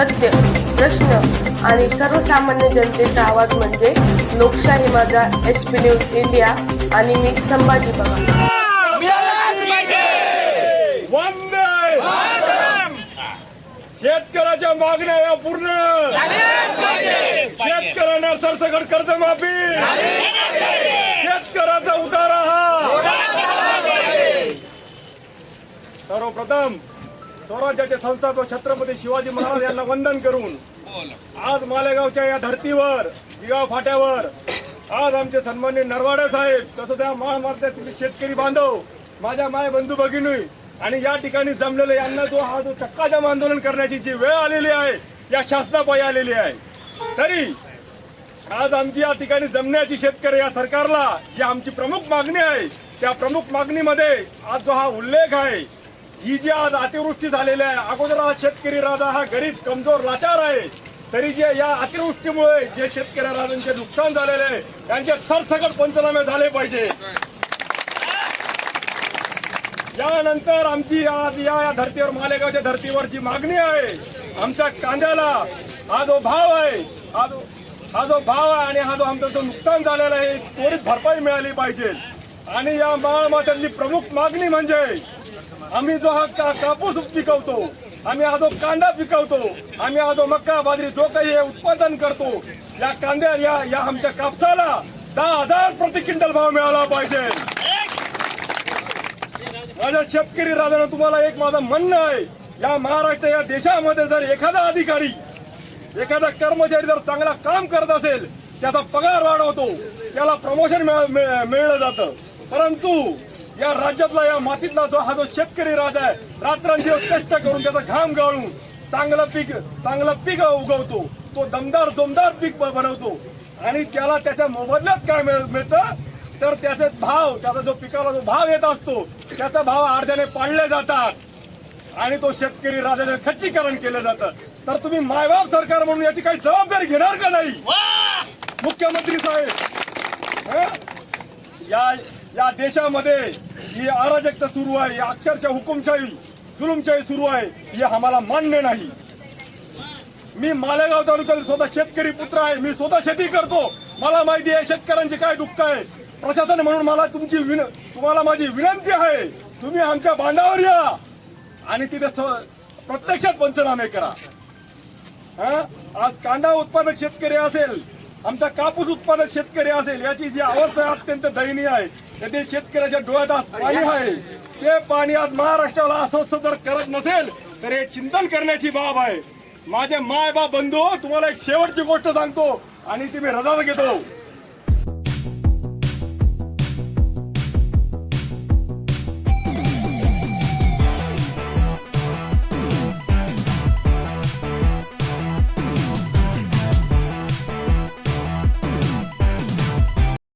सत्य प्रश्न आणि सर्वसामान्य जनतेचा आवाज म्हणजे लोकशाही माझा एच पी न्यूज इंडिया आणि मी संभाजी बघा वंदे शेतकऱ्याच्या मागण्या या पूर्ण! शेतकऱ्यांना सरसकट कर्जमाफी! शेतकऱ्याचा उतारा हा! सर्वप्रथम स्वराज्याचे संस्थापक छत्रपती शिवाजी महाराज यांना वंदन करून आज मालेगावच्या या धर्तीवर गिगाव फाट्यावर आज आमचे सन्मान्य नरवाडे साहेब तसं त्या महामार्गातील शेतकरी बांधव माझ्या माय बंधू भगिनी आणि या ठिकाणी जमलेले यांना जो हा जो चक्काजाम आंदोलन करण्याची जी वेळ आलेली आहे या शासनापायी आलेली आहे. तरी आज आमची या ठिकाणी जमण्याची शेतकरी या सरकारला जी आमची प्रमुख मागणी आहे त्या प्रमुख मागणीमध्ये आज जो हा उल्लेख आहे ही जी आज अतिवृष्टी झालेली आहे अगोदर हा शेतकरी राजा हा गरीब कमजोर लाचार आहे तरी जे या अतिवृष्टीमुळे जे शेतकरी राजांचे नुकसान झालेले आहे त्यांचे सरसकट पंचनामे झाले पाहिजे. यानंतर आमची आज या या धर्तीवर मालेगावच्या धर्तीवर जी मागणी आहे आमच्या कांद्याला हा जो भाव आहे हा जो हा जो भाव आहे आणि हा जो आमचं जो नुकसान झालेलं आहे त्वरित भरपाई मिळाली पाहिजे. आणि या माळ प्रमुख मागणी म्हणजे आम्ही जो हा का- कापूस पिकवतो आम्ही आज कांदा पिकवतो आम्ही आज जो मक्का बाजरी जो काही हे उत्पादन करतो या कांद्या या या आमच्या कापसाला दहा हजार प्रति क्विंटल भाव मिळाला पाहिजे. माझ्या शेतकरी राजानं तुम्हाला एक माझं म्हणणं आहे या महाराष्ट्र या देशामध्ये जर एखादा अधिकारी एखादा कर्मचारी जर चांगला काम करत असेल त्याचा पगार वाढवतो त्याला प्रमोशन मिळलं जातं. परंतु या राज्यातला या मातीतला जो हा जो शेतकरी राजा आहे रात्रंदिवस कष्ट करून त्याचा घाम गाळून चांगलं पीक चांगलं पीक उगवतो. तो दमदार जोमदार पीक बनवतो. आणि त्याला त्याच्या मोबदल्यात काय मिळ- मिळतं? तर त्याचे भाव त्याचा जो पिकाला जो भाव येत असतो त्याचा भाव अर्ध्याने पाडले जातात. आणि तो शेतकरी राजाने खच्चीकरण केलं जातं. तर तुम्ही मायबाप सरकार म्हणून याची काही जबाबदारी घेणार का नाही? मुख्यमंत्री साहेब या या देशामध्ये ही अराजकता सुरू आहे ही अक्षरशः हुकुमशाही जुलुमशाही सुरू आहे हे आम्हाला मान्य नाही. मी मालेगाव तालुक्यात स्वतः शेतकरी पुत्र आहे मी स्वतः शेती करतो. मला माहिती आहे शेतकऱ्यांचे काय दुःख आहे. प्रशासन म्हणून मला तुमची विन तुम्हाला माझी विनंती आहे तुम्ही आमच्या बांधावर या. आणि तिथे प्रत्यक्षात पंचनामे करा. आज कांदा उत्पादक शेतकरी असेल आमचा कापूस उत्पादक शेतकरी असेल याची जी अवस्था आहे अत्यंत दयनीय आहे. येथील शेतकऱ्याच्या डोळ्यात आज पाणी आहे. ते पाणी आज महाराष्ट्राला अस्वस्थ जर करत नसेल तर हे चिंतन करण्याची बाब आहे. माझे माय बाप बंधू तुम्हाला एक शेवटची गोष्ट सांगतो आणि ती मी रजा घेतो.